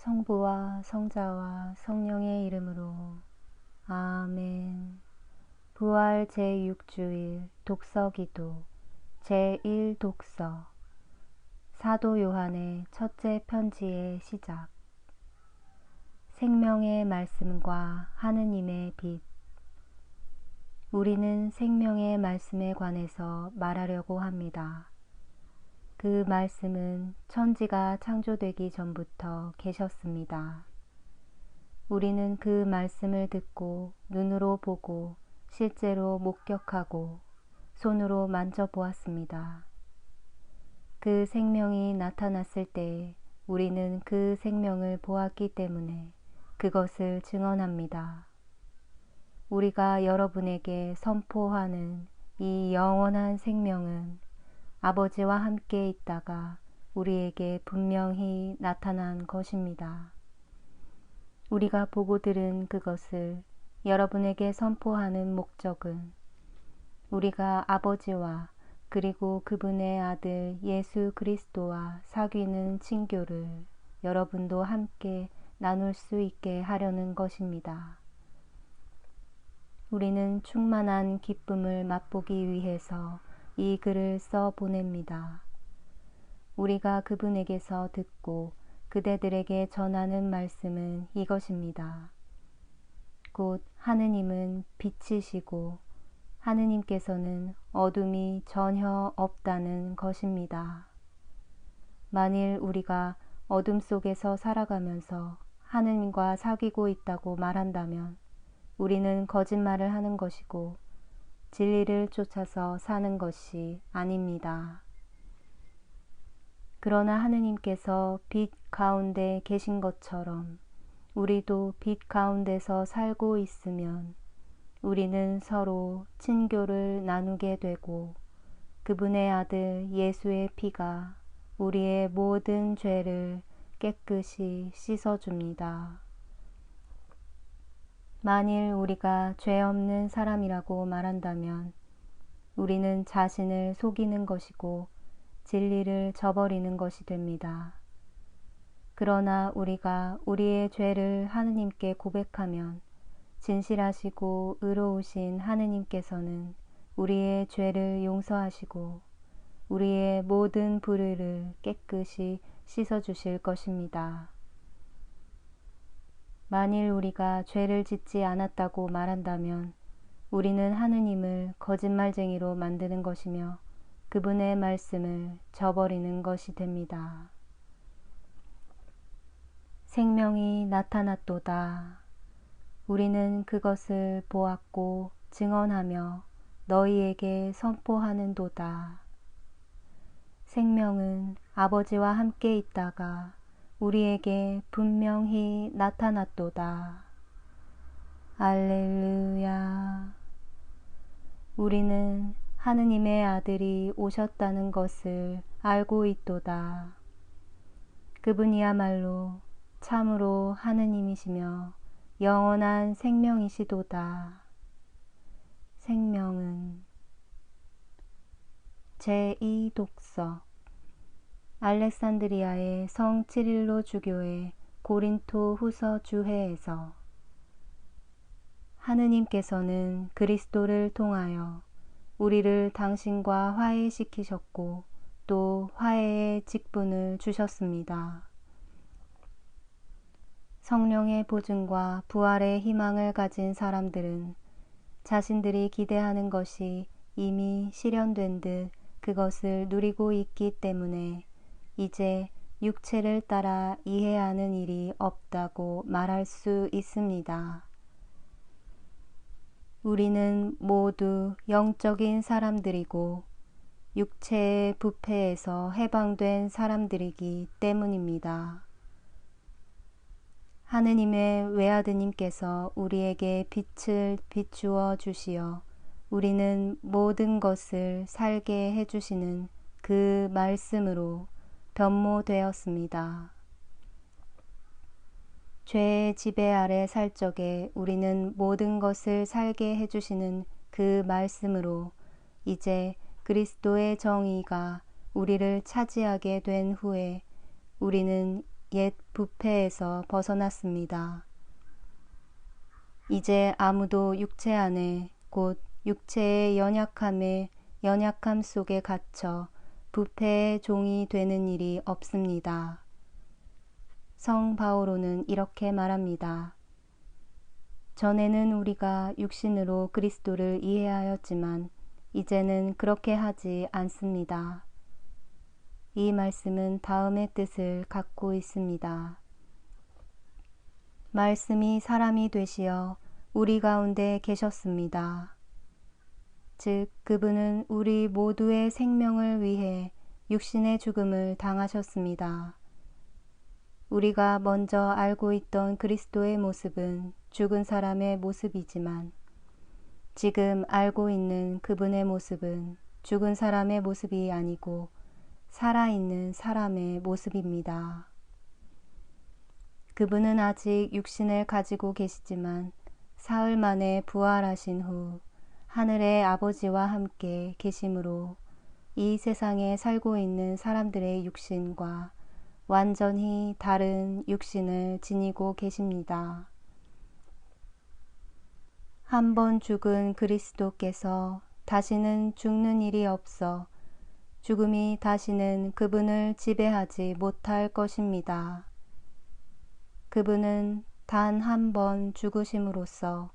성부와 성자와 성령의 이름으로 아멘. 부활 제6주일 독서기도 제1독서 사도 요한의 첫째 편지의 시작 생명의 말씀과 하느님의 빛 우리는 생명의 말씀에 관해서 말하려고 합니다. 그 말씀은 천지가 창조되기 전부터 계셨습니다. 우리는 그 말씀을 듣고 눈으로 보고 실제로 목격하고 손으로 만져보았습니다. 그 생명이 나타났을 때 우리는 그 생명을 보았기 때문에 그것을 증언합니다. 우리가 여러분에게 선포하는 이 영원한 생명은 아버지와 함께 있다가 우리에게 분명히 나타난 것입니다. 우리가 보고 들은 그것을 여러분에게 선포하는 목적은 우리가 아버지와 그리고 그분의 아들 예수 그리스도와 사귀는 친교를 여러분도 함께 나눌 수 있게 하려는 것입니다. 우리는 충만한 기쁨을 맛보기 위해서 이 글을 써 보냅니다. 우리가 그분에게서 듣고 그대들에게 전하는 말씀은 이것입니다. 곧 하느님은 빛이시고 하느님께서는 어둠이 전혀 없다는 것입니다. 만일 우리가 어둠 속에서 살아가면서 하느님과 사귀고 있다고 말한다면 우리는 거짓말을 하는 것이고 진리를 쫓아서 사는 것이 아닙니다. 그러나 하느님께서 빛 가운데 계신 것처럼 우리도 빛 가운데서 살고 있으면 우리는 서로 친교를 나누게 되고 그분의 아들 예수의 피가 우리의 모든 죄를 깨끗이 씻어줍니다. 만일 우리가 죄 없는 사람이라고 말한다면 우리는 자신을 속이는 것이고 진리를 저버리는 것이 됩니다. 그러나 우리가 우리의 죄를 하느님께 고백하면 진실하시고 의로우신 하느님께서는 우리의 죄를 용서하시고 우리의 모든 불의를 깨끗이 씻어주실 것입니다. 만일 우리가 죄를 짓지 않았다고 말한다면 우리는 하느님을 거짓말쟁이로 만드는 것이며 그분의 말씀을 저버리는 것이 됩니다. 생명이 나타났도다. 우리는 그것을 보았고 증언하며 너희에게 선포하는도다. 생명은 아버지와 함께 있다가 우리에게 분명히 나타났도다. 알렐루야. 우리는 하느님의 아들이 오셨다는 것을 알고 있도다. 그분이야말로 참으로 하느님이시며 영원한 생명이시도다. 생명은 제2독서 알렉산드리아의 성 치릴로 주교의 고린토 후서 주회에서 하느님께서는 그리스도를 통하여 우리를 당신과 화해시키셨고 또 화해의 직분을 주셨습니다. 성령의 보증과 부활의 희망을 가진 사람들은 자신들이 기대하는 것이 이미 실현된 듯 그것을 누리고 있기 때문에 이제 육체를 따라 이해하는 일이 없다고 말할 수 있습니다. 우리는 모두 영적인 사람들이고 육체의 부패에서 해방된 사람들이기 때문입니다. 하느님의 외아드님께서 우리에게 빛을 비추어 주시어 우리는 모든 것을 살게 해주시는 그 말씀으로 변모되었습니다. 죄의 지배 아래 살 적에 우리는 모든 것을 살게 해주시는 그 말씀으로 이제 그리스도의 정의가 우리를 차지하게 된 후에 우리는 옛 부패에서 벗어났습니다. 이제 아무도 육체 안에 곧 육체의 연약함에 연약함 속에 갇혀 부패의 종이 되는 일이 없습니다. 성 바오로는 이렇게 말합니다. 전에는 우리가 육신으로 그리스도를 이해하였지만 이제는 그렇게 하지 않습니다. 이 말씀은 다음의 뜻을 갖고 있습니다. 말씀이 사람이 되시어 우리 가운데 계셨습니다. 즉, 그분은 우리 모두의 생명을 위해 육신의 죽음을 당하셨습니다. 우리가 먼저 알고 있던 그리스도의 모습은 죽은 사람의 모습이지만 지금 알고 있는 그분의 모습은 죽은 사람의 모습이 아니고 살아있는 사람의 모습입니다. 그분은 아직 육신을 가지고 계시지만 사흘 만에 부활하신 후 하늘의 아버지와 함께 계심으로 이 세상에 살고 있는 사람들의 육신과 완전히 다른 육신을 지니고 계십니다. 한 번 죽은 그리스도께서 다시는 죽는 일이 없어 죽음이 다시는 그분을 지배하지 못할 것입니다. 그분은 단 한 번 죽으심으로써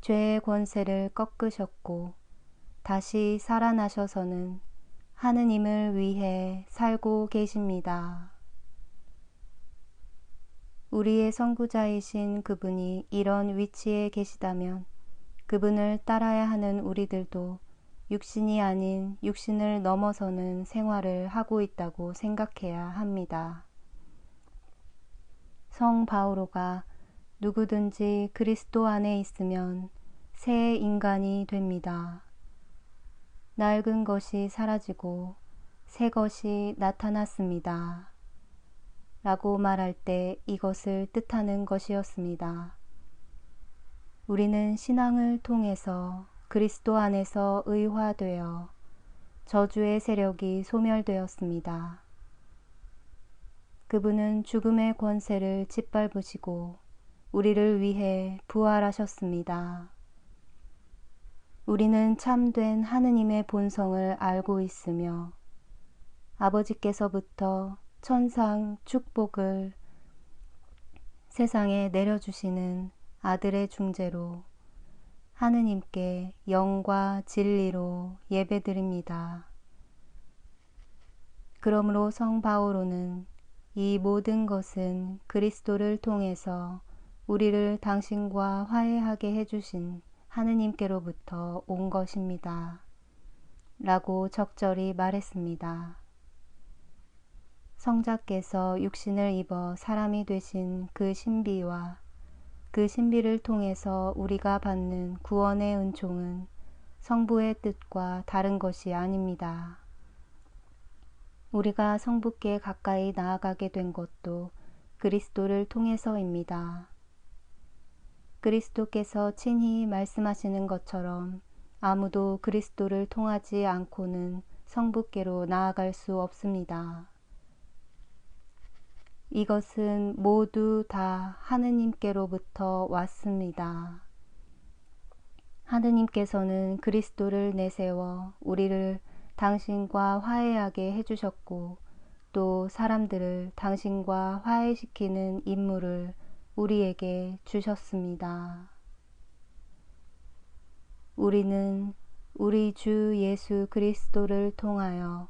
죄의 권세를 꺾으셨고 다시 살아나셔서는 하느님을 위해 살고 계십니다. 우리의 선구자이신 그분이 이런 위치에 계시다면 그분을 따라야 하는 우리들도 육신이 아닌 육신을 넘어서는 생활을 하고 있다고 생각해야 합니다. 성 바오로가 누구든지 그리스도 안에 있으면 새 인간이 됩니다. 낡은 것이 사라지고 새 것이 나타났습니다. 라고 말할 때 이것을 뜻하는 것이었습니다. 우리는 신앙을 통해서 그리스도 안에서 의화되어 저주의 세력이 소멸되었습니다. 그분은 죽음의 권세를 짓밟으시고 우리를 위해 부활하셨습니다. 우리는 참된 하느님의 본성을 알고 있으며 아버지께서부터 천상 축복을 세상에 내려주시는 아들의 중재로 하느님께 영과 진리로 예배드립니다. 그러므로 성 바오로는 이 모든 것은 그리스도를 통해서 우리를 당신과 화해하게 해주신 하느님께로부터 온 것입니다. 라고 적절히 말했습니다. 성자께서 육신을 입어 사람이 되신 그 신비와 그 신비를 통해서 우리가 받는 구원의 은총은 성부의 뜻과 다른 것이 아닙니다. 우리가 성부께 가까이 나아가게 된 것도 그리스도를 통해서입니다. 그리스도께서 친히 말씀하시는 것처럼 아무도 그리스도를 통하지 않고는 성부께로 나아갈 수 없습니다. 이것은 모두 다 하느님께로부터 왔습니다. 하느님께서는 그리스도를 내세워 우리를 당신과 화해하게 해주셨고 또 사람들을 당신과 화해시키는 임무를 우리에게 주셨습니다. 우리는 우리 주 예수 그리스도를 통하여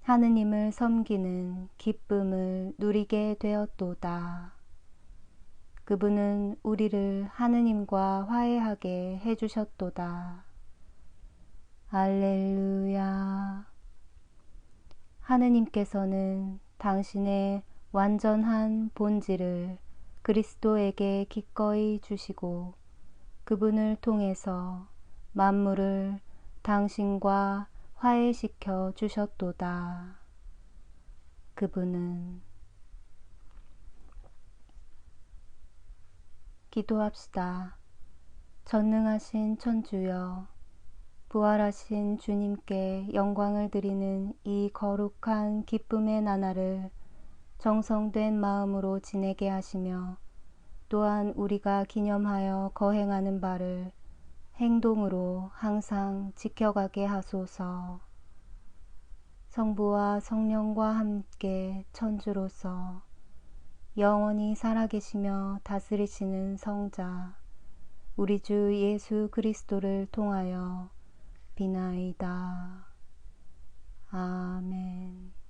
하느님을 섬기는 기쁨을 누리게 되었도다. 그분은 우리를 하느님과 화해하게 해주셨도다. 알렐루야. 하느님께서는 당신의 완전한 본질을 그리스도에게 기꺼이 주시고 그분을 통해서 만물을 당신과 화해시켜 주셨도다. 그분은 기도합시다. 전능하신 천주여, 부활하신 주님께 영광을 드리는 이 거룩한 기쁨의 나날을 정성된 마음으로 지내게 하시며 또한 우리가 기념하여 거행하는 바를 행동으로 항상 지켜가게 하소서. 성부와 성령과 함께 천주로서 영원히 살아계시며 다스리시는 성자 우리 주 예수 그리스도를 통하여 비나이다. 아멘.